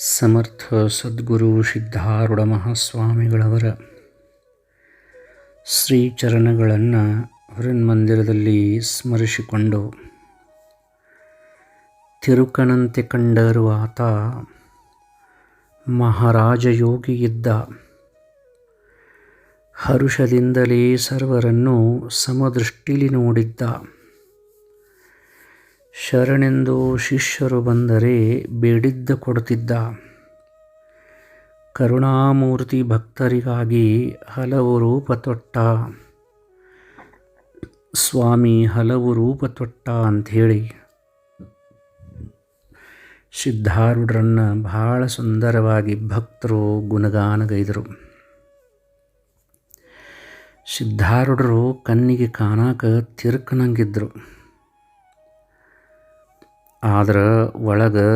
ಸಮರ್ಥ ಸದ್ಗುರು ಸಿದ್ಧಾರೂಢ ಮಹಾಸ್ವಾಮಿಗಳವರ ಶ್ರೀಚರಣಗಳನ್ನು ಹೃನ್ಮಂದಿರದಲ್ಲಿ ಸ್ಮರಿಸಿಕೊಂಡು ತಿರುಕನಂತೆ ಕಂಡರು ಆತ ಮಹಾರಾಜ ಯೋಗಿಯಿದ್ದ ಹರುಷದಿಂದಲೇ ಸರ್ವರನ್ನು ಸಮದೃಷ್ಟಿಲಿ ನೋಡಿದ್ದ. ಶರಣೆಂದು ಶಿಷ್ಯರು ಬಂದರೆ ಬೇಡಿದ್ದ ಕೊಡುತ್ತಿದ್ದ. ಕರುಣಾಮೂರ್ತಿ ಭಕ್ತರಿಗಾಗಿ ಹಲವು ರೂಪ ತೊಟ್ಟ. ಸ್ವಾಮಿ, ಹಲವು ರೂಪ ತೊಟ್ಟ ಅಂಥೇಳಿ. ಸಿದ್ಧಾರೂಢರನ್ನು ಬಹಳ ಸುಂದರವಾಗಿ ಭಕ್ತರು ಗುಣಗಾನಗೈದರು. ಸಿದ್ಧಾರೂಢರು ಕಣ್ಣಿಗೆ ಕಾಣಾಕ ತಿರ್ಕನಂಗಿದ್ರು. ಆದ್ರೆ ಒಳಗೆ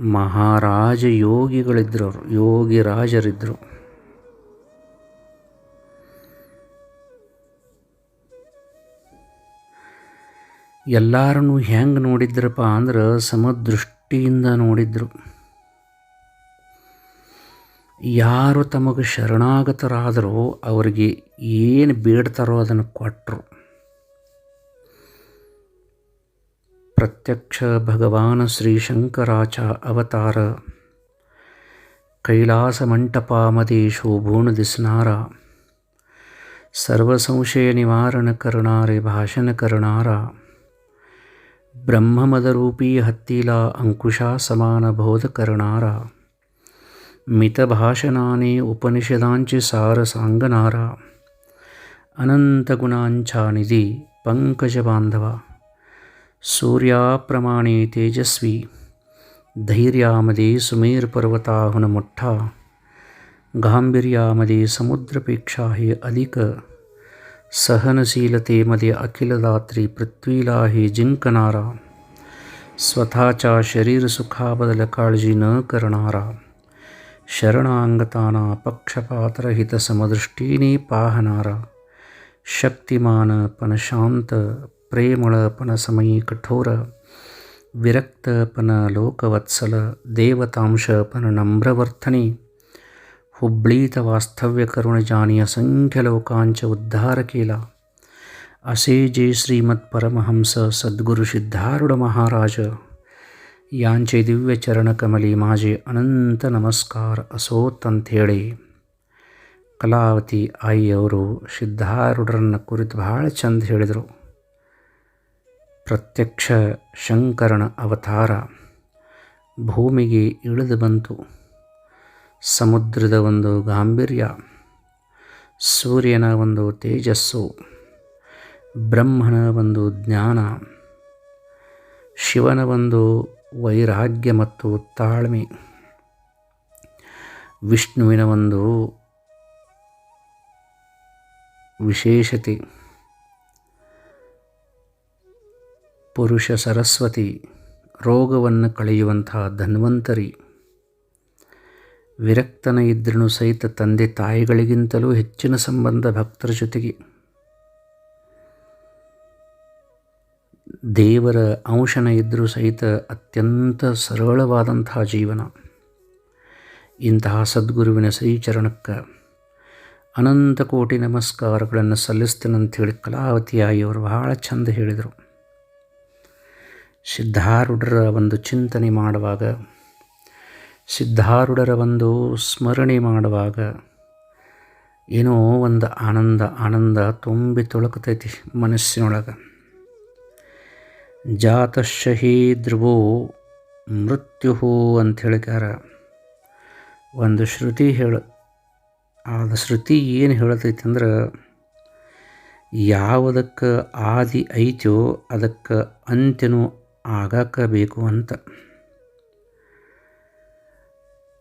ಮಹಾರಾಜ ಯೋಗಿಗಳಿದ್ರು ಅವರು ಯೋಗಿ ರಾಜರಿದ್ದರು ಎಲ್ಲರನ್ನು ಹೆಂಗೆ ನೋಡಿದ್ರಪ್ಪ ಅಂದ್ರೆ ಸಮದೃಷ್ಟಿಯಿಂದ ನೋಡಿದ್ರು. ಯಾರು ತಮಗೆ ಶರಣಾಗತರಾದರೂ ಅವರಿಗೆ ಏನು ಬೇಡ್ತಾರೋ ಅದನ್ನು ಕೊಟ್ಟರು प्रत्यक्ष भगवान श्रीशंकराच्या अवतार। कैलासमंटपामध्ये शोभून दिसणारा सर्व संशय निवारण करणारे भाषण करणारा। ब्रह्ममदरूपी हत्तीला अंकुशा समान बोध करणारा। मितभाषणाने उपनिषदांचे सार सांगणारा। अनंत गुणांचा निधी पंकज बांधवा। सूर्याप्रमाणे तेजस्वी धैर्यामध्ये सुमेर पर्वताहून मोठा गांभीर्यामध्ये समुद्रपेक्षा हे अधिक सहनशीलतेमध्ये अखिलदात्री पृथ्वीला हे जिंकणारा स्वतःच्या शरीरसुखाबद्दल काळजी न करणारा शरणांगताना पक्षपातरहित समदृष्टीने पाहणारा शक्तिमान पण शांत ಪ್ರೇಮಳಪನ ಸಮಯಿ ಕಠೋರ, ವಿರಕ್ತಪನ ಲೋಕವತ್ಸಲ, ದೇವತಾಂಶಪನ ನಮ್ರವರ್ತನೆ ಹುಬ್ಳೀತ ವಾಸ್ತವ್ಯ ಕರುಣಜಾನಿ ಅಸಂಖ್ಯಲೋಕಾಂಚ ಉದ್ಧಾರ ಕೇಲ. ಅಸೇ ಅಸೇಜೆ ಶ್ರೀಮತ್ ಪರಮಹಂಸ ಸದ್ಗುರು ಸಿದ್ಧಾರುಢ ಮಹಾರಾಜ. ಯಾಂಚೆ ದಿವ್ಯ ಚರಣಕಮಲಿ ಮಾಜೆ ಅನಂತ ನಮಸ್ಕಾರ ಅಸೋತ್ ಅಂಥೇಳಿ. ಕಲಾವತಿ ಆಯಿಯವರು ಸಿದ್ಧಾರುಢರನ್ನು ಕುರಿತು ಭಾಳ ಚಂದ ಹೇಳಿದರು. ಪ್ರತ್ಯಕ್ಷ ಶಂಕರನ ಅವತಾರ. ಭೂಮಿಗೆ ಇಳಿದು ಬಂತು. ಸಮುದ್ರದ ಒಂದು ಗಾಂಭೀರ್ಯ. ಸೂರ್ಯನ ಒಂದು ತೇಜಸ್ಸು. ಬ್ರಹ್ಮನ ಒಂದು ಜ್ಞಾನ. ಶಿವನ ಒಂದು ವೈರಾಗ್ಯ ಮತ್ತು ತಾಳ್ಮೆ. ವಿಷ್ಣುವಿನ ಒಂದು ವಿಶೇಷತೆ. ಪುರುಷ ಸರಸ್ವತಿ, ರೋಗವನ್ನು ಕಳೆಯುವಂತಹ ಧನ್ವಂತರಿ. ವಿರಕ್ತನ ಇದ್ರೂ ಸಹಿತ ತಂದೆ ತಾಯಿಗಳಿಗಿಂತಲೂ ಹೆಚ್ಚಿನ ಸಂಬಂಧ ಭಕ್ತರ ಜೊತೆಗೆ. ದೇವರ ಅಂಶನ ಇದ್ದರೂ ಸಹಿತ ಅತ್ಯಂತ ಸರಳವಾದಂತಹ ಜೀವನ. ಇಂತಹ ಸದ್ಗುರುವಿನ ಶ್ರೀಚರಣಕ್ಕೆ ಅನಂತ ಕೋಟಿ ನಮಸ್ಕಾರಗಳನ್ನು ಕಲಾವತಿಯಾಗಿ ಅವರು ಬಹಳ ಚಂದ ಹೇಳಿದರು. ಸಿದ್ಧಾರೂಢರ ಒಂದು ಚಿಂತನೆ ಮಾಡುವಾಗ, ಸಿದ್ಧಾರೂಢರ ಒಂದು ಸ್ಮರಣೆ ಮಾಡುವಾಗ ಏನೋ ಒಂದು ಆನಂದ ಆನಂದ ತುಂಬಿ ತೊಳಕತೈತಿ ಮನಸ್ಸಿನೊಳಗೆ. ಜಾತಶಹಿ ಧ್ರುವೋ ಮೃತ್ಯು ಅಂತ ಹೇಳಿಕಾರ ಒಂದು ಶ್ರುತಿ ಹೇಳ ಆದ ಶ್ರುತಿ ಏನು ಹೇಳತೈತಿ ಅಂದ್ರೆ, ಯಾವುದಕ್ಕೆ ಆದಿ ಐತೋ ಅದಕ್ಕೆ ಅಂತ್ಯನೂ ಆಗಾಕ ಬೇಕು ಅಂತ.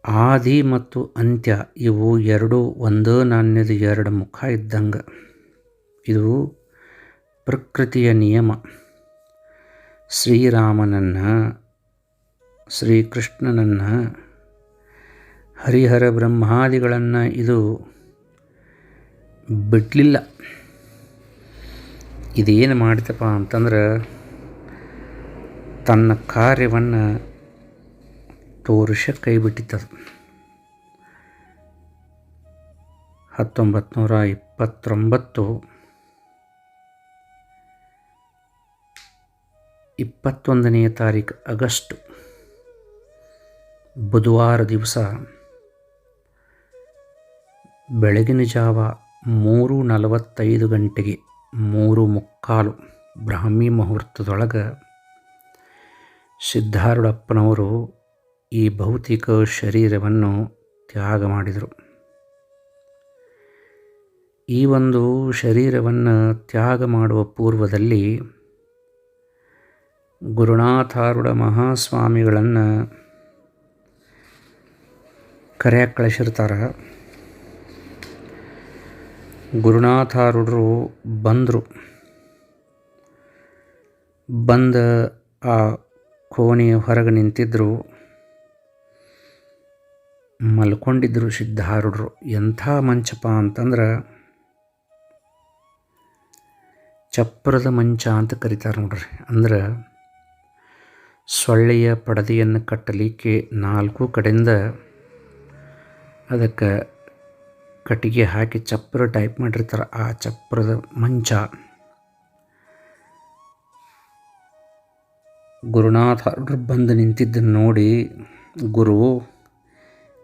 ಆದಿ ಮತ್ತು ಅಂತ್ಯ ಇವು ಎರಡು ಒಂದೇ ನಾಣ್ಯದ ಎರಡು ಮುಖ ಇದ್ದಂಗೆ. ಇದು ಪ್ರಕೃತಿಯ ನಿಯಮ. ಶ್ರೀರಾಮನನ್ನು, ಶ್ರೀಕೃಷ್ಣನನ್ನು, ಹರಿಹರ ಬ್ರಹ್ಮಾದಿಗಳನ್ನು ಇದು ಬಿಡಲಿಲ್ಲ ಇದೇನು ಮಾಡ್ತಪ್ಪ ಅಂತಂದ್ರೆ ತನ್ನ ಕಾರ್ಯವನ್ನು ತೋರಿಸ ವರ್ಷ ಕೈ ಬಿಟ್ಟಿತ್ತದು ಹತ್ತೊಂಬತ್ತು ನೂರ ಇಪ್ಪತ್ತೊಂಬತ್ತು ಇಪ್ಪತ್ತೊಂದನೆಯ ತಾರೀಕು ಆಗಸ್ಟ್, ಬುಧವಾರ ದಿವಸ ಬೆಳಗಿನ ಜಾವ ಮೂರು ನಲವತ್ತೈದು ಗಂಟೆಗೆ ಮೂರು ಮುಕ್ಕಾಲು ಬ್ರಾಹ್ಮಿ ಮುಹೂರ್ತದೊಳಗೆ ಸಿದ್ಧಾರೂಢಪ್ಪನವರು ಈ ಭೌತಿಕ ಶರೀರವನ್ನು ತ್ಯಾಗ ಮಾಡಿದರು. ಈ ಒಂದು ಶರೀರವನ್ನು ತ್ಯಾಗ ಮಾಡುವ ಪೂರ್ವದಲ್ಲಿ ಗುರುನಾಥಾರೂಢ ಮಹಾಸ್ವಾಮಿಗಳನ್ನು ಕರೆಯ ಕಳಿಸಿರ್ತಾರೆ ಗುರುನಾಥಾರೂಢರು ಬಂದರು. ಬಂದ ಆ ಕೋಣೆಯ ಹೊರಗೆ ನಿಂತಿದ್ದರು ಮಲ್ಕೊಂಡಿದ್ದರು ಸಿದ್ಧಾರೂಢರು. ಎಂಥ ಮಂಚಪ ಅಂತಂದ್ರೆ ಚಪ್ಪರದ ಮಂಚ ಅಂತ ಕರೀತಾರೆ ನೋಡ್ರಿ. ಅಂದ್ರೆ ಸೊಳ್ಳೆಯ ಪಡದೆಯನ್ನು ಕಟ್ಟಲಿಕ್ಕೆ ನಾಲ್ಕು ಕಡೆಯಿಂದ ಅದಕ್ಕೆ ಕಟ್ಟಿಗೆ ಹಾಕಿ ಚಪ್ಪರ ಟೈಪ್ ಮಾಡಿರ್ತಾರೆ ಆ ಚಪ್ಪರದ ಮಂಚ. ಗುರುನಾಥ ಬಂದು ನಿಂತಿದ್ದನ್ನು ನೋಡಿ ಗುರು,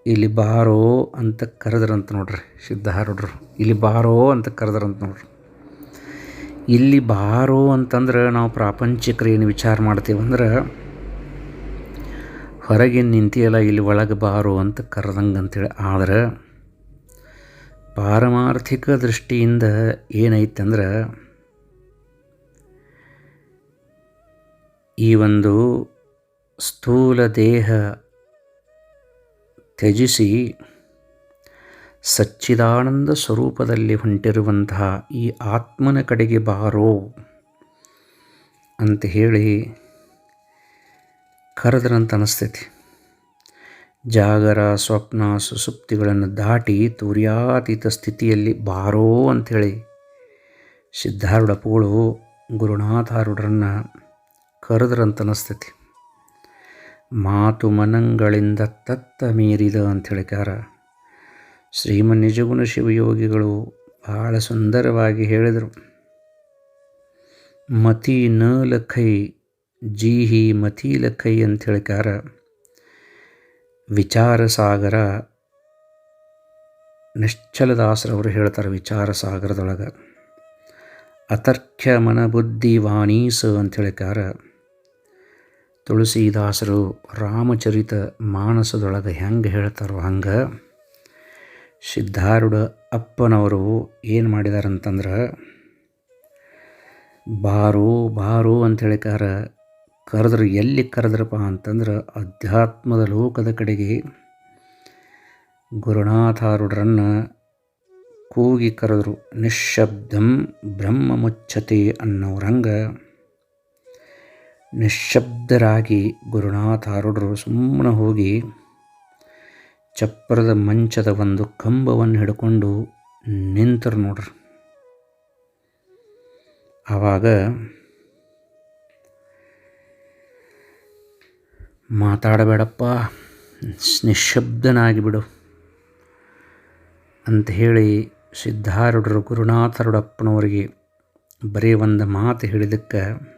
ಇಲ್ಲಿ ಬಾರೋ ಅಂತ ಕರೆದ್ರಂತ ನೋಡ್ರಿ, ಸಿದ್ಧಾರೂಢರು. ಇಲ್ಲಿ ಬಾರೋ ಅಂತ ಕರೆದ್ರಂತ ನೋಡ್ರಿ. ಇಲ್ಲಿ ಬಾರೋ ಅಂತಂದ್ರೆ ನಾವು ಪ್ರಾಪಂಚಿಕರು ಏನು ವಿಚಾರ ಮಾಡ್ತೀವಂದ್ರೆ ಹೊರಗೆ ನಿಂತಿಯಲ್ಲ, ಇಲ್ಲಿ ಒಳಗೆ ಬಾರೋ ಅಂತ ಕರೆದಂಗೆ ಅಂತೇಳಿ. ಆದ್ರೆ, ಪಾರಮಾರ್ಥಿಕ ದೃಷ್ಟಿಯಿಂದ ಏನೈತಂದ್ರೆ ಈ ಒಂದು ಸ್ಥೂಲ ದೇಹ ತ್ಯಜಿಸಿ ಸಚ್ಚಿದಾನಂದ ಸ್ವರೂಪದಲ್ಲಿ ಹೊಂಟಿರುವಂತಹ ಈ ಆತ್ಮನ ಕಡೆಗೆ ಬಾರೋ ಅಂತ ಹೇಳಿ ಕರೆದ್ರಂತ ಅನಿಸ್ತೈತಿ. ಜಾಗರ ಸ್ವಪ್ನ ಸುಸುಪ್ತಿಗಳನ್ನು ದಾಟಿ ತೂರ್ಯಾತೀತ ಸ್ಥಿತಿಯಲ್ಲಿ ಬಾರೋ ಅಂಥೇಳಿ ಸಿದ್ಧಾರೂಢಪುಗಳು ಗುರುನಾಥಾರೂಢರನ್ನು ಕರೆದ್ರಂತ ಅನ್ನಿಸ್ತೈತಿ ಮಾತು ಮನಂಗಳಿಂದ ತತ್ತ ಮೀರಿದ ಅಂಥೇಳಿಕಾರ ಶ್ರೀಮನ್ ನಿಜಗುಣ ಶಿವಯೋಗಿಗಳು ಬಹಳ ಸುಂದರವಾಗಿ ಹೇಳಿದರು. ಮತಿ ನ ಲಖೈ ಜೀಹಿ ಮತಿ ಲಖೈ ಅಂತ ಅಂಥೇಳಿಕಾರ ವಿಚಾರ ಸಾಗರ, ನಿಶ್ಚಲದಾಸರವರು ಹೇಳ್ತಾರೆ ವಿಚಾರ ಸಾಗರದೊಳಗೆ. ಅತರ್ಕ್ಯ ಮನಬುದ್ಧಿ ವಾಣೀಸ ಅಂಥೇಳಿಕಾರ ತುಳಸಿದಾಸರು ರಾಮಚರಿತ ಮಾನಸದೊಳಗೆ ಹೆಂಗೆ ಹೇಳ್ತಾರೋ ಹಂಗೆ. ಸಿದ್ಧಾರೂಢ ಅಪ್ಪನವರು ಏನು ಮಾಡಿದಾರಂತಂದ್ರೆ, ಬಾರೋ ಬಾರೋ ಅಂತೇಳಿಕಾರ ಕರೆದ್ರು ಎಲ್ಲಿ ಕರೆದ್ರಪ್ಪ ಅಂತಂದ್ರೆ ಅಧ್ಯಾತ್ಮದ ಲೋಕದ ಕಡೆಗೆ ಗುರುನಾಥಾರೂಢರನ್ನು ಕೂಗಿ ಕರೆದ್ರು. ನಿಶ್ಶಬ್ದಂ ಬ್ರಹ್ಮ ಮುಚ್ಚತೆ ಅನ್ನೋರಂಗ. ನಿಶ್ಶಬ್ದರಾಗಿ ಗುರುನಾಥಾರುಡ್ರು ಸುಮ್ಮನೆ ಹೋಗಿ ಚಪ್ಪರದ ಮಂಚದ ಒಂದು ಕಂಬವನ್ನು ಹಿಡ್ಕೊಂಡು ನಿಂತರು ನೋಡ್ರಿ. ಆವಾಗ ಮಾತಾಡಬೇಡಪ್ಪ, ನಿಶ್ಶಬ್ದನಾಗಿ ಬಿಡು ಅಂತ ಹೇಳಿ ಸಿದ್ಧಾರೂಢರು ಗುರುನಾಥರುಡಪ್ಪನವರಿಗೆ ಬರೀ ಒಂದು ಮಾತು ಹೇಳಿದಕ್ಕೆ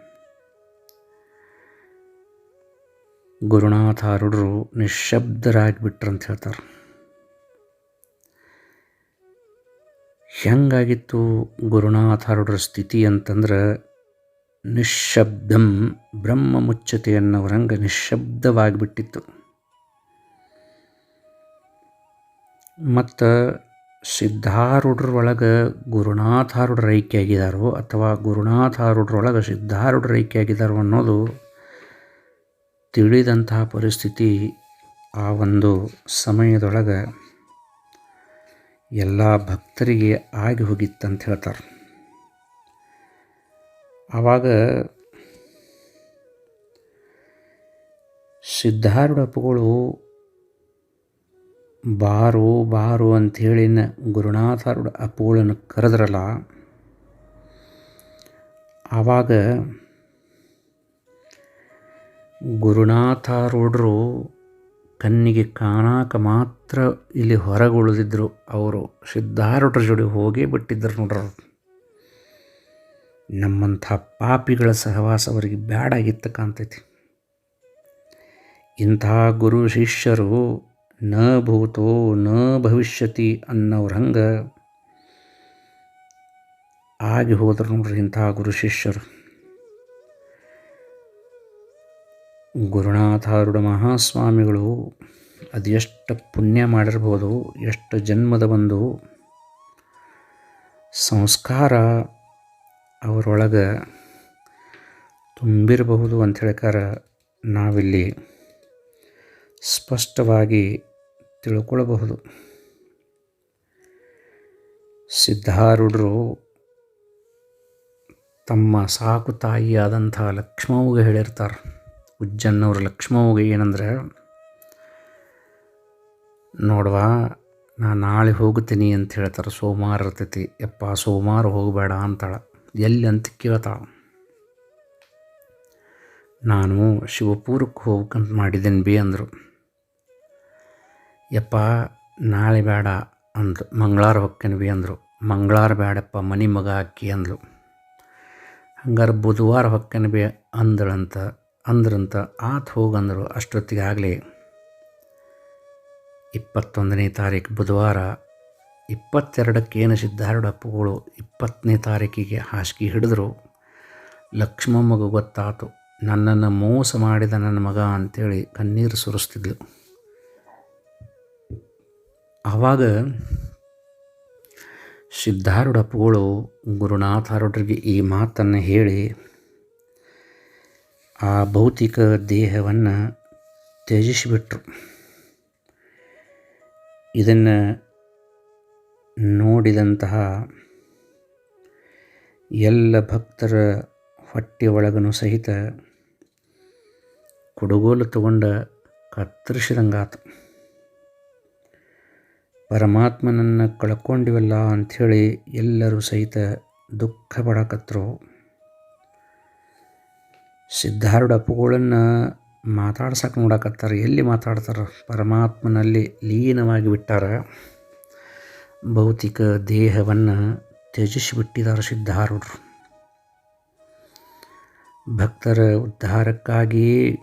ಗುರುನಾಥಾರುಡರು ನಿಶ್ಶಬ್ದರಾಗಿಬಿಟ್ರು ಅಂತ ಹೇಳ್ತಾರೆ ಹೆಂಗಾಗಿತ್ತು ಗುರುನಾಥ ಅರುಡರ ಸ್ಥಿತಿ ಅಂತಂದ್ರೆ ನಿಶ್ಶಬ್ದಂ ಬ್ರಹ್ಮ ಮುಚ್ಚತೆ ಅನ್ನೋರಂಗ ನಿಶ್ಶಬ್ದವಾಗಿಬಿಟ್ಟಿತ್ತು. ಮತ್ತು ಸಿದ್ಧಾರೂಢರೊಳಗೆ ಗುರುನಾಥಾರುಡ್ರ ಆಗಿದ್ದಾರೋ ಅಥವಾ ಗುರುನಾಥಾರೂಢರೊಳಗೆ ಸಿದ್ಧಾರೂಢರ ಆಗಿದ್ದಾರೋ ಅನ್ನೋದು ತಿಳಿದಂತಹ ಪರಿಸ್ಥಿತಿ ಆ ಒಂದು ಸಮಯದೊಳಗೆ ಎಲ್ಲ ಭಕ್ತರಿಗೆ ಆಗಿ ಹೋಗಿತ್ತಂತ ಹೇಳ್ತಾರೆ. ಆವಾಗ ಸಿದ್ಧಾರೂಢಪ್ಪಗಳು ಬಾರು ಬಾರು ಅಂಥೇಳಿನ ಗುರುನಾಥಾರೂಢ ಅಪ್ಪುಗಳನ್ನು ಕರೆದ್ರಲ್ಲ, ಆವಾಗ ಗುರುನಾಥಾರೂಢರು ಕಣ್ಣಿಗೆ ಕಾಣಾಕ ಮಾತ್ರ ಇಲ್ಲಿ ಹೊರಗುಳಿದಿದ್ದರು ಅವರು ಸಿದ್ಧಾರೂಢರ ಜೋಡಿ ಹೋಗೇ ಬಿಟ್ಟಿದ್ದರು ನೋಡ್ರಿ. ನಮ್ಮಂಥ ಪಾಪಿಗಳ ಸಹವಾಸ ಅವರಿಗೆ ಬ್ಯಾಡಾಗಿತ್ತ ಕಾಣ್ತೈತಿ. ಇಂಥ ಗುರು ಶಿಷ್ಯರು ನ ಭೂತೋ ನ ಭವಿಷ್ಯತಿ ಅನ್ನೋರು ಹಂಗೆ ಆಗಿ ಹೋದ್ರು ನೋಡ್ರಿ ಇಂಥ ಗುರು ಶಿಷ್ಯರು. ಗುರುನಾಥಾರೂಢ ಮಹಾಸ್ವಾಮಿಗಳು ಅದೆಷ್ಟು ಪುಣ್ಯ ಮಾಡಿರ್ಬೋದು, ಎಷ್ಟು ಜನ್ಮದ ಒಂದು ಸಂಸ್ಕಾರ ಅವರೊಳಗೆ ತುಂಬಿರಬಹುದು ಅಂತ ಹೇಳ್ಕಾರ ನಾವಿಲ್ಲಿ ಸ್ಪಷ್ಟವಾಗಿ ತಿಳ್ಕೊಳ್ಳಬಹುದು ಸಿದ್ಧಾರೂಢರು ತಮ್ಮ ಸಾಕು ತಾಯಿಯಾದಂಥ ಲಕ್ಷ್ಮವ್ಗೆ ಹೇಳಿರ್ತಾರೆ. ಉಜ್ಜನ್ನವ್ರ ಲಕ್ಷ್ಮವ್ಗೆ ಏನಂದ್ರೆ, ನೋಡ್ವಾ, ನಾ ನಾಳೆ ಹೋಗ್ತೀನಿ ಅಂತ ಹೇಳ್ತಾರೆ, ಸೋಮವಾರ ಇರ್ತೈತಿ. ಯಪ್ಪ, ಸೋಮವಾರ ಹೋಗಬೇಡ ಅಂತಾಳೆ. ಎಲ್ಲಿ ಅಂತ ಕೇಳ್ತಾಳೆ. ನಾನು ಶಿವಪುರಕ್ಕೆ ಹೋಗ್ಬೇಕಂತ ಮಾಡಿದ್ದೀನಿ ಬಿ ಅಂದರು. ಯಪ್ಪ, ನಾಳೆ ಬೇಡ ಅಂದ್ರು ಮಂಗಳಾರ ಹೊಕ್ಕೇನೆ ಬಿ ಅಂದರು. ಮಂಗಳಾರ ಬೇಡಪ್ಪ, ಮನೆ ಮಗ ಅಕ್ಕಿ ಅಂದ್ಲು ಹಂಗಾರೆ ಬುಧವಾರ ಹೊಕ್ಕೇನೆ ಬಿ ಅಂದ್ರಂತ ಅಂದ್ರಂತ, ಆತ ಹೋಗಂದರು ಅಷ್ಟೊತ್ತಿಗೆ ಆಗಲಿ ಇಪ್ಪತ್ತೊಂದನೇ ತಾರೀಕು ಬುಧವಾರ ಇಪ್ಪತ್ತೆರಡಕ್ಕೇನು ಸಿದ್ಧಾರೂಢ ಅಪ್ಪುಗಳು ಇಪ್ಪತ್ತನೇ ತಾರೀಕಿಗೆ ಹಾಸಿಗೆ ಹಿಡಿದ್ರು. ಲಕ್ಷ್ಮಮ್ಮಗ ಗೊತ್ತಾತು, ನನ್ನನ್ನು ಮೋಸ ಮಾಡಿದ ನನ್ನ ಮಗ ಅಂಥೇಳಿ ಕಣ್ಣೀರು ಸುರಿಸ್ತಿದ್ಲು. ಆವಾಗ ಸಿದ್ಧಾರೂಢ ಅಪ್ಪುಗಳು ಗುರುನಾಥಾರೂಢರಿಗೆ ಈ ಮಾತನ್ನು ಹೇಳಿ ಆ ಭೌತಿಕ ದೇಹವನ್ನು ತ್ಯಜಿಸಿಬಿಟ್ರು. ಇದನ್ನು ನೋಡಿದಂತಹ ಎಲ್ಲ ಭಕ್ತರ ಹೊಟ್ಟೆ ಒಳಗನು ಸಹಿತ ಕುಡುಗೋಲು ತಗೊಂಡ ಕತ್ತರಿಸಿದಂಗಾತ ಪರಮಾತ್ಮನನ್ನು ಕಳ್ಕೊಂಡಿವಲ್ಲ ಅಂಥೇಳಿ ಎಲ್ಲರೂ ಸಹಿತ ದುಃಖ ಪಡಕತ್ತರು. ಸಿದ್ಧಾರೂಢ ಅಪ್ಪುಗಳನ್ನು ಮಾತಾಡ್ಸಕ್ಕೆ ನೋಡಕತ್ತಾರೆ. ಎಲ್ಲಿ ಮಾತಾಡ್ತಾರೆ? ಪರಮಾತ್ಮನಲ್ಲಿ ಲೀನವಾಗಿ ಬಿಟ್ಟಾರ. ಭೌತಿಕ ದೇಹವನ್ನು ತ್ಯಜಿಸಿಬಿಟ್ಟಿದ್ದಾರೆ ಸಿದ್ಧಾರೂಢರು. ಭಕ್ತರ ಉದ್ಧಾರಕ್ಕಾಗಿ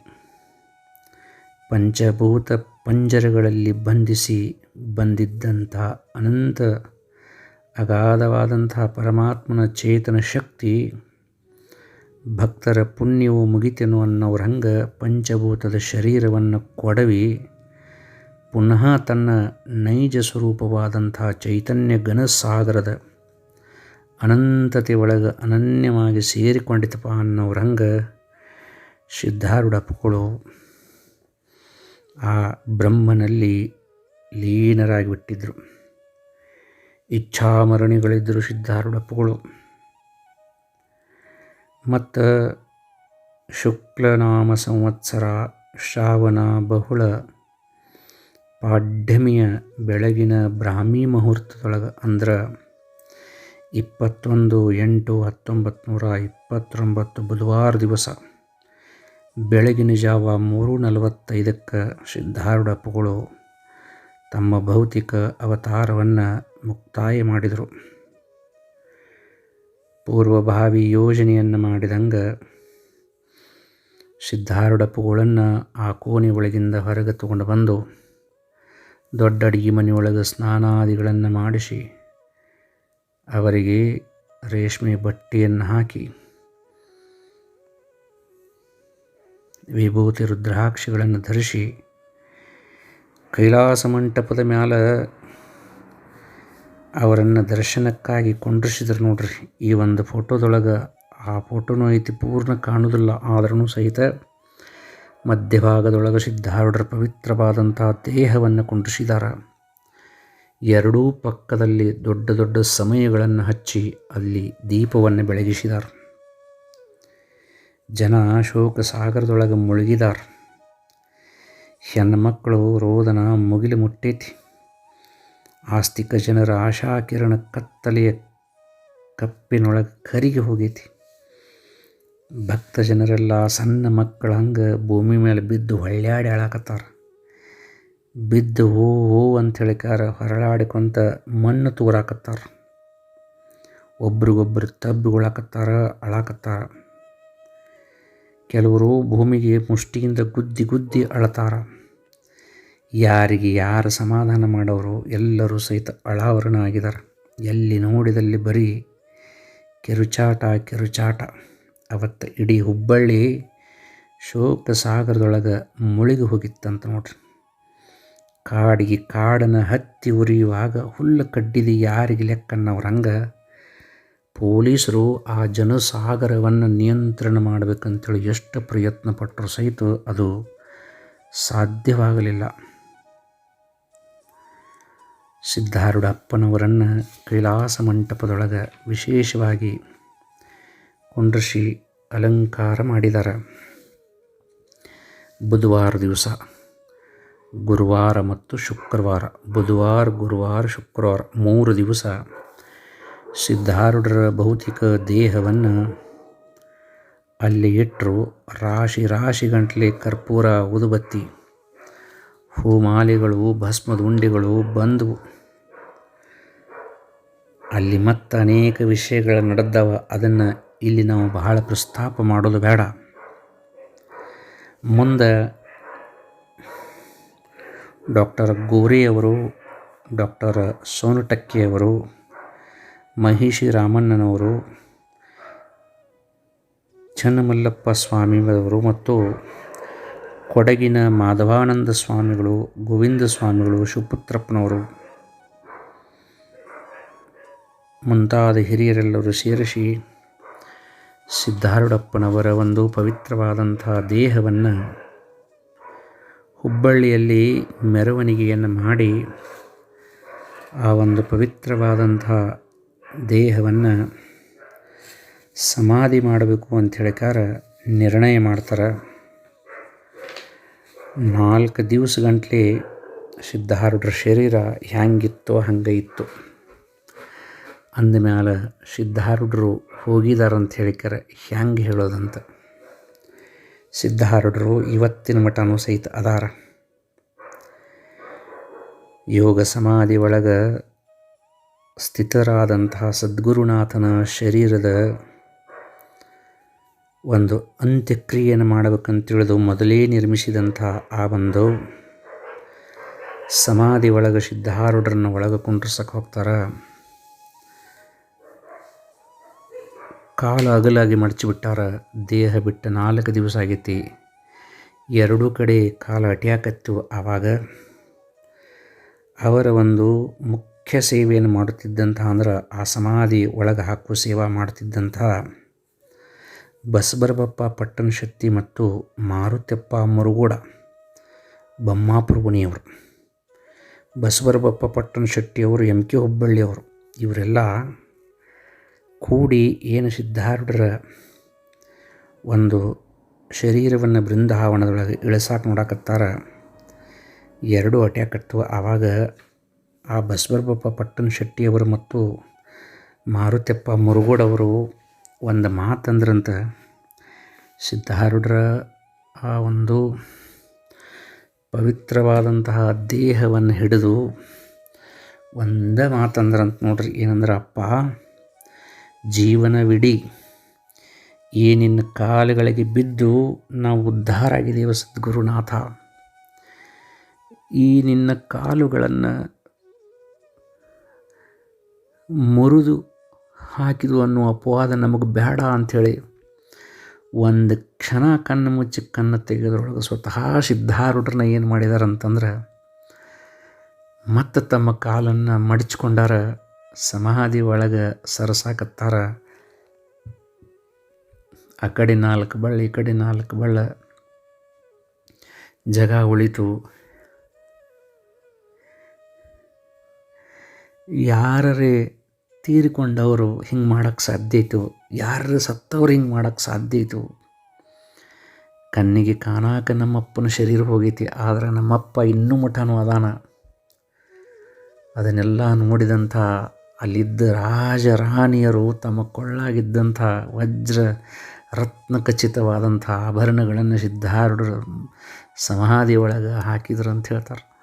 ಪಂಚಭೂತ ಪಂಜರಗಳಲ್ಲಿ ಬಂಧಿಸಿ ಬಂದಿದ್ದಂಥ ಅನಂತ ಅಗಾಧವಾದಂಥ ಪರಮಾತ್ಮನ ಚೇತನ ಶಕ್ತಿ ಭಕ್ತರ ಪುಣ್ಯವು ಮುಗಿತೆನು ಅನ್ನೋರ ಹಂಗೆ ಪಂಚಭೂತದ ಶರೀರವನ್ನು ಕೊಡವಿ, ಪುನಃ ತನ್ನ ನೈಜ ಸ್ವರೂಪವಾದಂಥ ಚೈತನ್ಯ ಘನಸಾಗರದ ಅನಂತತೆ ಒಳಗೆ ಅನನ್ಯವಾಗಿ ಸೇರಿಕೊಂಡಿತಪ್ಪ ಅನ್ನೋರ ಹಂಗೆ ಸಿದ್ಧಾರೂಢ ಅಪ್ಪುಗಳು ಆ ಬ್ರಹ್ಮನಲ್ಲಿ ಲೀನರಾಗಿ ಬಿಟ್ಟಿದ್ದರು ಇಚ್ಛಾಮರಣಿಗಳಿದ್ದರು ಸಿದ್ಧಾರೂಢ ಅಪ್ಪುಗಳು ಮತ್ತು ಶುಕ್ಲನಾಮ ಸಂವತ್ಸರ ಶ್ರಾವಣ ಬಹುಳ ಪಾಡ್ಯಮಿಯ ಬೆಳಗಿನ ಬ್ರಾಹ್ಮಿ ಮುಹೂರ್ತದೊಳಗೆ ಅಂದ್ರೆ ಇಪ್ಪತ್ತೊಂದು ಎಂಟು ಹತ್ತೊಂಬತ್ತು ನೂರ ಇಪ್ಪತ್ತೊಂಬತ್ತು ಬುಧವಾರ ದಿವಸ ಬೆಳಗಿನ ಜಾವ ಮೂರು ನಲವತ್ತೈದಕ್ಕೆ ಸಿದ್ಧಾರೂಢಪ್ಪಗಳು ತಮ್ಮ ಭೌತಿಕ ಅವತಾರವನ್ನು ಮುಕ್ತಾಯ ಮಾಡಿದರು. ಪೂರ್ವಭಾವಿ ಯೋಜನೆಯನ್ನು ಮಾಡಿದಂಗೆ ಸಿದ್ಧಾರೂಢ ಪುಗಳನ್ನು ಆ ಕೋಣೆ ಒಳಗಿಂದ ಹೊರಗೆ ತಗೊಂಡು ಬಂದು ದೊಡ್ಡ ಅಡಿಗೆ ಮನೆಯೊಳಗೆ ಸ್ನಾನಾದಿಗಳನ್ನು ಮಾಡಿಸಿ ಅವರಿಗೆ ರೇಷ್ಮೆ ಬಟ್ಟೆಯನ್ನು ಹಾಕಿ ವಿಭೂತಿ ರುದ್ರಾಕ್ಷಿಗಳನ್ನು ಧರಿಸಿ ಕೈಲಾಸ ಮಂಟಪದ ಮ್ಯಾಲ ಅವರನ್ನು ದರ್ಶನಕ್ಕಾಗಿ ಕೊಂಡ್ರಿಸಿದ್ರು ನೋಡ್ರಿ. ಈ ಒಂದು ಫೋಟೋದೊಳಗೆ ಆ ಫೋಟೋನೂ ಐತಿ, ಪೂರ್ಣ ಕಾಣುವುದಿಲ್ಲ ಆದ್ರೂ ಸಹಿತ ಮಧ್ಯಭಾಗದೊಳಗೆ ಸಿದ್ಧಾರೂಢರ ಪವಿತ್ರವಾದಂಥ ದೇಹವನ್ನು ಕುಂಡ್ರಿಸಿದಾರ. ಎರಡೂ ಪಕ್ಕದಲ್ಲಿ ದೊಡ್ಡ ದೊಡ್ಡ ಸಮಯಗಳನ್ನು ಹಚ್ಚಿ ಅಲ್ಲಿ ದೀಪವನ್ನು ಬೆಳಗಿಸಿದಾರ. ಜನ ಶೋಕ ಸಾಗರದೊಳಗೆ ಮುಳುಗಿದಾರ. ಹೆಣ್ಮಕ್ಕಳು ರೋದನ ಮುಗಿಲು ಮುಟ್ಟೈತಿ. ಆಸ್ತಿಕ ಜನರ ಆಶಾಕಿರಣ ಕತ್ತಲೆಯ ಕಪ್ಪಿನೊಳಗೆ ಕರಿಗೆ ಹೋಗೈತಿ. ಭಕ್ತ ಜನರೆಲ್ಲ ಸಣ್ಣ ಮಕ್ಕಳ ಹಂಗೆ ಭೂಮಿ ಮೇಲೆ ಬಿದ್ದು ಹೊಳ್ಳ್ಯಾಡಿ ಹಾಳಾಕತ್ತಾರ ಬಿದ್ದು ಹೋ ಹೋ ಅಂತ ಹೇಳಿಕಾರ ಹೊರಳಾಡಿಕೊಂತ ಮಣ್ಣು ತೂರಾಕತ್ತಾರ. ಒಬ್ರಿಗೊಬ್ರು ತಬ್ಬಿಗೊಳಾಕತ್ತಾರ, ಅಳಾಕತ್ತಾರ. ಕೆಲವರು ಭೂಮಿಗೆ ಮುಷ್ಟಿಯಿಂದ ಗುದ್ದಿ ಗುದ್ದಿ ಅಳತಾರ. ಯಾರಿಗೆ ಯಾರು ಸಮಾಧಾನ ಮಾಡೋರು ಎಲ್ಲರೂ ಸಹಿತ ಅಳಾವರಣ ಆಗಿದ್ದಾರೆ ಎಲ್ಲಿ ನೋಡಿದಲ್ಲಿ ಬರೀ ಕಿರುಚಾಟ ಕಿರುಚಾಟ. ಅವತ್ತು ಇಡೀ ಹುಬ್ಬಳ್ಳಿ ಶೋಕ ಸಾಗರದೊಳಗೆ ಮುಳುಗಿ ಹೋಗಿತ್ತಂತ ನೋಡ್ರಿ. ಕಾಡಿಗೆ ಕಾಡನ್ನು ಹತ್ತಿ ಉರಿಯುವಾಗ ಹುಲ್ಲು ಕಡ್ಡಿದು ಯಾರಿಗೆ ಲೆಕ್ಕನ್ನವ್ರ ಹಂಗೆ ಪೊಲೀಸರು ಆ ಜನಸಾಗರವನ್ನು ನಿಯಂತ್ರಣ ಮಾಡಬೇಕಂತೇಳಿ ಎಷ್ಟು ಪ್ರಯತ್ನ ಪಟ್ಟರು ಸಹಿತ ಅದು ಸಾಧ್ಯವಾಗಲಿಲ್ಲ. ಸಿದ್ಧಾರೂಢಪ್ಪನವರನ್ನು ಕೈಲಾಸ ಮಂಟಪದೊಳಗೆ ವಿಶೇಷವಾಗಿ ಕುಂಡ್ರಿಸಿ ಅಲಂಕಾರ ಮಾಡಿದ್ದಾರೆ ಬುಧವಾರ ದಿವಸ, ಗುರುವಾರ ಮತ್ತು ಶುಕ್ರವಾರ, ಬುಧವಾರ, ಗುರುವಾರ, ಶುಕ್ರವಾರ, ಮೂರು ದಿವಸ ಸಿದ್ಧಾರೂಢರ ಭೌತಿಕ ದೇಹವನ್ನು ಅಲ್ಲಿ ಇಟ್ಟರು ರಾಶಿ ರಾಶಿ ಗಂಟಲೆ ಕರ್ಪೂರ, ಉದುಬತ್ತಿ, ಹೂಮಾಲೆಗಳು, ಭಸ್ಮದ ಉಂಡೆಗಳು ಬಂದವು. ಅಲ್ಲಿ ಮತ್ತು ಅನೇಕ ವಿಷಯಗಳು ನಡೆದವ. ಅದನ್ನು ಇಲ್ಲಿ ನಾವು ಬಹಳ ಪ್ರಸ್ತಾಪ ಮಾಡೋದು ಬೇಡ. ಮುಂದೆ ಡಾಕ್ಟರ್ ಗೋರೆಯವರು ಡಾಕ್ಟರ್ ಸೋನಟಕ್ಕಿಯವರು ಮಹಿಷಿ ರಾಮಣ್ಣನವರು, ಚನ್ನಮಲ್ಲಪ್ಪ ಸ್ವಾಮಿಯವರು ಮತ್ತು ಕೊಡಗಿನ ಮಾಧವಾನಂದ ಸ್ವಾಮಿಗಳು, ಗೋವಿಂದ ಸ್ವಾಮಿಗಳು, ಶಿವಪುತ್ರಪ್ಪನವರು ಮುಂತಾದ ಹಿರಿಯರೆಲ್ಲರೂ ಸೇರಿಸಿ ಸಿದ್ಧಾರೂಢಪ್ಪನವರ ಒಂದು ಪವಿತ್ರವಾದಂಥ ದೇಹವನ್ನು ಹುಬ್ಬಳ್ಳಿಯಲ್ಲಿ ಮೆರವಣಿಗೆಯನ್ನು ಮಾಡಿ ಆ ಒಂದು ಪವಿತ್ರವಾದಂಥ ದೇಹವನ್ನು ಸಮಾಧಿ ಮಾಡಬೇಕು ಅಂತ ಹೇಳಿಕಾರ ನಿರ್ಣಯ ಮಾಡ್ತಾರೆ. ನಾಲ್ಕು ದಿವಸ ಗಂಟಲೇ ಸಿದ್ಧಾರೂಢರ ಶರೀರ ಹ್ಯಾಂಗಿತ್ತೋ ಹಂಗೆ ಇತ್ತು. ಅಂದಮ್ಯಾಲ ಸಿದ್ಧಾರೂಢರು ಹೋಗಿದಾರಂತ ಹೇಳಿಕರೆ ಹ್ಯಾಂಗೆ ಹೇಳೋದಂತ. ಸಿದ್ಧಾರೂಢರು ಇವತ್ತಿನ ಮಠನೂ ಸಹಿತ ಅದಾರ. ಯೋಗ ಸಮಾಧಿ ಒಳಗೆ ಸ್ಥಿತರಾದಂತಹ ಸದ್ಗುರುನಾಥನ ಶರೀರದ ಒಂದು ಅಂತ್ಯಕ್ರಿಯೆಯನ್ನು ಮಾಡಬೇಕಂತೇಳಿದು ಮೊದಲೇ ನಿರ್ಮಿಸಿದಂಥ ಆ ಒಂದು ಸಮಾಧಿ ಒಳಗೆ ಸಿದ್ಧಾರೂಢರನ್ನು ಒಳಗೆ ಕುಂಡ್ರಸಕ್ಕೆ ಹೋಗ್ತಾರೆ. ಕಾಲು ಅಗಲಾಗಿ ಮಡಚಿಬಿಟ್ಟಾರ, ದೇಹ ಬಿಟ್ಟ ನಾಲ್ಕು ದಿವಸ ಆಗೈತಿ. ಎರಡೂ ಕಡೆ ಕಾಲು ಅಟ್ಯಾಕತ್ತು ಆವಾಗ ಅವರ ಒಂದು ಮುಖ್ಯ ಸೇವೆಯನ್ನು ಮಾಡುತ್ತಿದ್ದಂಥ ಅಂದ್ರೆ ಆ ಸಮಾಧಿ ಒಳಗೆ ಹಾಕುವ ಸೇವಾ ಮಾಡ್ತಿದ್ದಂಥ ಬಸಬರಬಪ್ಪ ಪಟ್ಟಣ ಶಕ್ತಿ ಮತ್ತು ಮಾರುತ್ಯಪ್ಪ ಮುರುಗೋಡ ಬೊಮ್ಮಾಪುರ ಗುಣಿಯವರು ಬಸವರಬಪ್ಪ ಪಟ್ಟಣ ಶೆಟ್ಟಿಯವರು, ಎಂ ಕೆ ಹುಬ್ಬಳ್ಳಿಯವರು, ಇವರೆಲ್ಲ ಕೂಡಿ ಏನು ಸಿದ್ಧಾರೂಢರ ಒಂದು ಶರೀರವನ್ನು ಬೃಂದಾವನದೊಳಗೆ ಇಳಿಸಾಕ ನೋಡಕತ್ತಾರ? ಎರಡು ಅಟ್ಯಾಕತ್ವ ಆವಾಗ ಆ ಬಸವರಬಪ್ಪ ಪಟ್ಟಣ ಶೆಟ್ಟಿಯವರು ಮತ್ತು ಮಾರುತ್ಯಪ್ಪ ಮುರುಗೋಡವರು ಒಂದು ಮಾತಂದ್ರಂತ ಸಿದ್ಧಾರೂಢರ ಆ ಒಂದು ಪವಿತ್ರವಾದಂತಹ ದೇಹವನ್ನು ಹಿಡಿದು ಒಂದೇ ಮಾತಂದ್ರಂತ ನೋಡ್ರಿ. ಏನಂದ್ರೆ, ಅಪ್ಪ ಜೀವನವಿಡೀ. ಈ ನಿನ್ನ ಕಾಲುಗಳಿಗೆ ಬಿದ್ದು ನಾವು ಉದ್ಧಾರ ಆಗಿದ್ದೇವೆ ಸದ್ಗುರುನಾಥ. ಈ ನಿನ್ನ ಕಾಲುಗಳನ್ನು ಮುರಿದು ಹಾಕಿದು ಅನ್ನುವ ಅಪವಾದ ನಮಗೆ ಬೇಡ ಅಂಥೇಳಿ ಒಂದು ಕ್ಷಣ ಕಣ್ಣು ಮುಚ್ಚಿ ಕಣ್ಣು ತೆಗೆದ್ರೊಳಗೆ ಸ್ವತಃ ಸಿದ್ಧಾರೂಢರನ್ನ ಏನು ಮಾಡಿದಾರಂತಂದ್ರೆ ಮತ್ತು ತಮ್ಮ ಕಾಲನ್ನು ಮಡಚ್ಕೊಂಡಾರ ಸಮಾಧಿ ಒಳಗೆ ಸರಸಾಕತ್ತಾರ. ಆ ಕಡೆ ನಾಲ್ಕು ಬಳ್ಳ, ಈ ಕಡೆ ನಾಲ್ಕು ಬಳ್ಳ. ಜಗ ಉಳಿತು. ಯಾರೇ ತೀರಿಕೊಂಡವರು ಹಿಂಗೆ ಮಾಡೋಕ್ಕೆ ಸಾಧ್ಯ ಇತ್ತು ಯಾರು ಸತ್ತವ್ರು ಹಿಂಗೆ ಮಾಡೋಕ್ಕೆ ಸಾಧ್ಯ ಇತ್ತು. ಕಣ್ಣಿಗೆ ಕಾಣಾಕ ನಮ್ಮಪ್ಪನ ಶರೀರ ಹೋಗೈತಿ, ಆದರೆ ನಮ್ಮಪ್ಪ ಇನ್ನೂ ಮಠನೂ ಅದಾನ. ಅದನ್ನೆಲ್ಲ ನೋಡಿದಂಥ ಅಲ್ಲಿದ್ದ ರಾಜ ರಾಣಿಯರು ತಮ್ಮ ಕೊಳ್ಳಾಗಿದ್ದಂಥ ವಜ್ರ ರತ್ನ ರತ್ನಖಚಿತವಾದಂಥ ಆಭರಣಗಳನ್ನು ಸಿದ್ಧಾರೂಢರ ಸಮಾಧಿ ಒಳಗೆ ಹಾಕಿದ್ರು ಅಂತ ಹೇಳ್ತಾರೆ.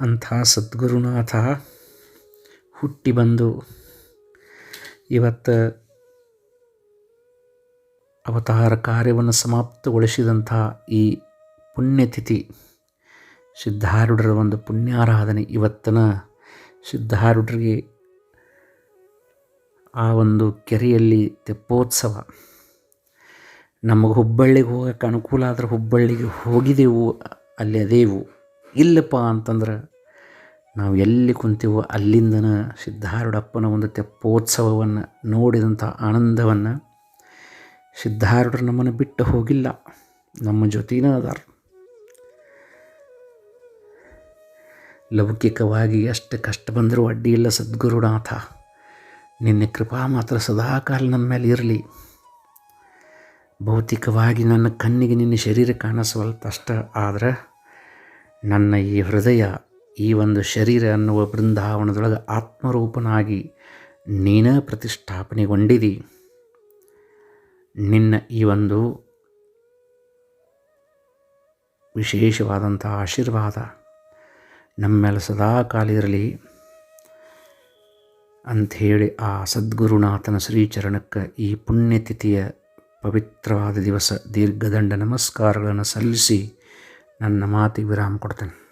ಅಂಥ ಸದ್ಗುರುನಾಥ ಹುಟ್ಟಿ ಬಂದು ಇವತ್ತು ಅವತಾರ ಕಾರ್ಯವನ್ನು ಸಮಾಪ್ತಗೊಳಿಸಿದಂಥ ಈ ಪುಣ್ಯತಿಥಿ. ಸಿದ್ಧಾರೂಢರ ಒಂದು ಪುಣ್ಯಾರಾಧನೆ ಇವತ್ತಿನ ಸಿದ್ಧಾರೂಢರಿಗೆ ಆ ಒಂದು ಕೆರೆಯಲ್ಲಿ ತೆಪ್ಪೋತ್ಸವ. ನಮಗೆ ಹುಬ್ಬಳ್ಳಿಗೆ ಹೋಗೋಕ್ಕೆ ಅನುಕೂಲ ಆದ್ರೆ ಹುಬ್ಬಳ್ಳಿಗೆ ಹೋಗಿದೆವು ಅಲ್ಲಿ ಅದೇವು. ಇಲ್ಲಪ್ಪ ಅಂತಂದ್ರೆ ನಾವು ಎಲ್ಲಿ ಕುಂತೀವೋ ಅಲ್ಲಿಂದನ ಸಿದ್ಧಾರೂಢಪ್ಪನ ಒಂದು ತೆಪ್ಪೋತ್ಸವವನ್ನು ನೋಡಿದಂಥ ಆನಂದವನ್ನು ಸಿದ್ಧಾರೂಢರು ನಮ್ಮನ್ನು ಬಿಟ್ಟು ಹೋಗಿಲ್ಲ. ನಮ್ಮ ಜೊತೆನೇ ಅದಾರ. ಲೌಕಿಕವಾಗಿ ಎಷ್ಟು ಕಷ್ಟ ಬಂದರೂ ಅಡ್ಡಿ ಇಲ್ಲ ಸದ್ಗುರುನಾಥ. ನಿನ್ನ ಕೃಪಾ ಮಾತ್ರ ಸದಾಕಾಲ ನನ್ನ ಮೇಲೆ ಇರಲಿ. ಭೌತಿಕವಾಗಿ ನನ್ನ ಕಣ್ಣಿಗೆ ನಿನ್ನ ಶರೀರ ಕಾಣಿಸವಲ್ತಷ್ಟ ಆದರೆ ನನ್ನ ಈ ಹೃದಯ, ಈ ಒಂದು ಶರೀರ ಅನ್ನುವ ಬೃಂದಾವನದೊಳಗೆ ಆತ್ಮರೂಪನಾಗಿ ನೀನೇ ಪ್ರತಿಷ್ಠಾಪನೆಗೊಂಡಿದಿ. ನಿನ್ನ ಈ ಒಂದು ವಿಶೇಷವಾದಂಥ ಆಶೀರ್ವಾದ ನಮ್ಮ ಮೇಲೆ ಸದಾ ಕಾಲ ಇರಲಿ ಅಂಥೇಳಿ ಆ ಸದ್ಗುರುನಾಥನ ಶ್ರೀಚರಣಕ್ಕೆ ಈ ಪುಣ್ಯತಿಥಿಯ ಪವಿತ್ರವಾದ ದಿವಸ ದೀರ್ಘದಂಡ ನಮಸ್ಕಾರಗಳನ್ನು ಸಲ್ಲಿಸಿ ನನ್ನ ಮಾತಿಗೆ ವಿರಾಮ ಕೊಡ್ತೇನೆ.